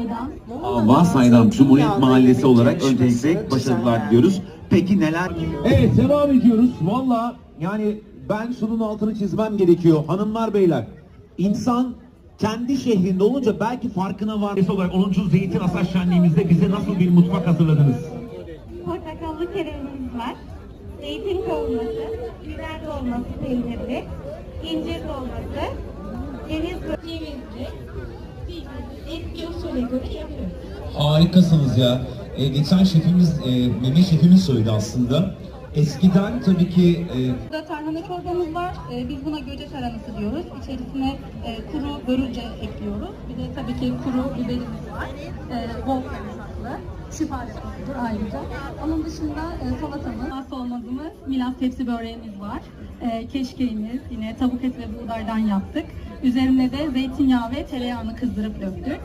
Saydam. Van Saydam Cumhuriyet Mahallesi olarak öncelikle başarılar diliyoruz. Peki neler? Evet devam ediyoruz. Valla yani ben şunun altını çizmem gerekiyor. Hanımlar beyler insan kendi şehrinde olunca belki farkına var. olarak 10. Zeytin Asas Şenliğimizde bize nasıl bir mutfak hazırladınız? Portakallı kerevimiz var. Zeytin kavurması, biber dolması peynirli, incir dolması, Harikasınız ya. Ee, geçen şefimiz, e, Mehmet şefimiz söyledi aslında. Eskiden tabii ki e, Burada tarhana çorbamız var. Ee, biz buna göce taranası diyoruz. İçerisine e, kuru börülce ekliyoruz. Bir de tabii ki kuru biberimiz var. Ee, bol sarımsaklı. Şifa deposudur ayrıca. Onun dışında e, salatamız, olmazsa olmazımız Milas tepsi böreğimiz var. E, keşkeğimiz yine tavuk et ve buğdaydan yaptık. Üzerine de zeytinyağı ve tereyağını kızdırıp döktük.